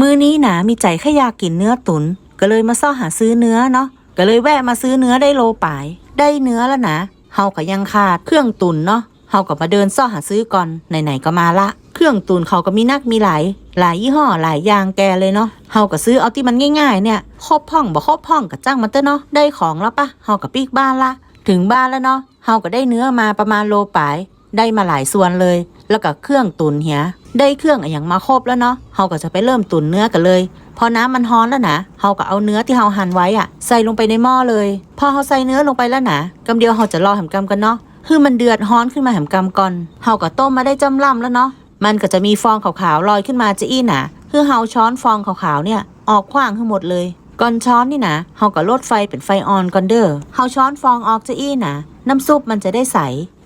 มื้อนี้หนามีใจแค่อยากกินเนื้อตุน ก็เลยมาซ่อหาซื้อเนื้อเนาะก็เลยแวะมาซื้อเนื้อได้โลปาย ได้เนื้อแล้วนะเฮาก็ยังขาดเครื่องตุนเนาะเฮาก็มาเดินซ่อหาซื้อก่อนไหนๆก็มาละ เครื่องตุนเขาก็มีนักมีหลายหลายยี่ห้อหลายอย่างแกเลยเนาะเฮาก็ซื้อเอาที่มันง่ายๆ เนี่ยครบพ่องบ่ครบพ่องก็จ้างมันเตอเนาะได้ของแล้วปะเฮาก็ปีกบ้านละ ถึงบ้านแล้วเนาะเฮาก็ได้เนื้อมาประมาณโลปาย ได้มาหลายส่วนเลย แล้วก็เครื่องตุนเหียได้เครื่องอะอย่างมาครบแล้วเนาะเฮาก็จะไปเริ่มตุนเนื้อกันเลยพอน้ำมันฮ้อนแล้วนะเฮาก็เอาเนื้อที่เฮาหั่นไว้อะใส่ลงไปในหม้อเลย พอเฮาใส่เนื้อลงไปแล้วนะกำเดียวเฮาจะรอแหมกำกันเนาะคือมันเดือดฮ้อนขึ้นมาแหมกำก่อนเฮาก็ต้มมาได้จำล่ำแล้วเนาะมันก็จะมีฟองขาวๆลอยขึ้นมาจะอี้นะคือเฮาช้อนฟองขาวๆเนี่ย ออกขว้างทั้งหมดเลย ก่อนช้อนนี่นะเฮาก็ลดไฟเป็นไฟอ่อนก่อนเด้อเฮาช้อนฟองออกจะอี้นะน้ำซุปมันจะได้ใส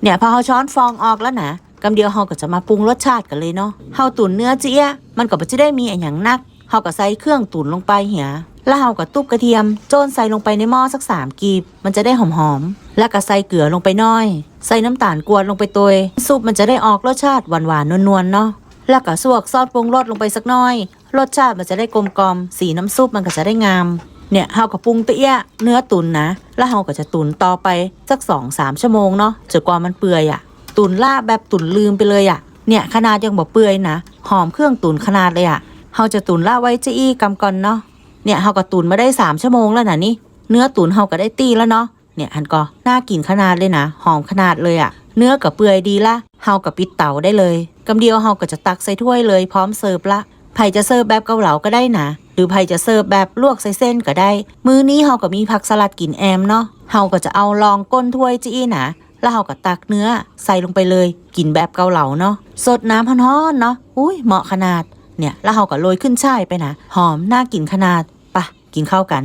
เนี่ยพอเฮาช้อนฟองออกแล้วนะ กำเดียวเฮาก็จะมาปรุงรสชาติกันเลยเนาะเฮาตุ๋นเนื้อเจี๊ยมันก็บ่จะได้มีอะหยังนักเฮาก็ใส่เครื่องตุ๋นลงไปเหียแล้วเฮาก็ตุบกระเทียม โจนใส่ลงไปในหม้อสักสามกีบ มันจะได้หอมๆ แล้วก็ใส่เกลือลงไปน้อย ใส่น้ำตาลกวนลงไปตัวยซุปมันจะได้ออกรสชาติหวานๆนวลๆเนาะแล้วก็สวกซอสปรุงรสลงไปสักน้อย รสชาติมันจะได้กลมกลอมสีน้ำซุปมันก็จะได้งามเนี่ยเฮาก็ปรุงเตี้ยเนื้อตุนนะ แล้วเฮาก็จะตุนต่อไปสักสองสามชั่วโมงเนาะจนกว่ามันเปื่อยอะ่ะ ตุนล่าบแบบตุนลืมไปเลยอะ่ะ เนี่ยขนาดยังบ่เปื่อยนะ หอมเครื่องตุนขนาดเลยอะ่ะเฮาจะตุนล่าไว้จะอี้กำก่อนเนาะ เนี่ยเฮาก็ตุนมาได้สามชั่วโมงแล้วนะนี่ เนื้อตุนเฮาก็ได้ตีแล้วเนาะ เนี่ยหันก็น่ากินขนาดเลยนะ หอมขนาดเลยอะ่ะ เนื้อกับเปื่อยดีละเฮากับปิดเตาได้เลยกำเดียวเฮาก็จะตักใส่ถ้วยเลยพร้อมเสิร์ฟละไผ่จะเสิร์ฟแบบเกาเหลาก็ได้นะหรือไผ่จะเสิร์ฟแบบลวกใส่เส้นก็ได้ มื้อนี้เฮาก็มีผักสลัดกินแอมเนาะเฮาก็จะเอาลองก้นถ้วยจี้นะ แล้วเฮาก็ตักเนื้อใส่ลงไปเลยกินแบบเกาเหลาเนาะสดน้ำฮ้อนๆเนาะอุ้ยเหมาะขนาดเนี่ยแล้วเฮาก็โรยขึ้นช่ายไปนะหอมน่ากินขนาดปะกินข้าวกัน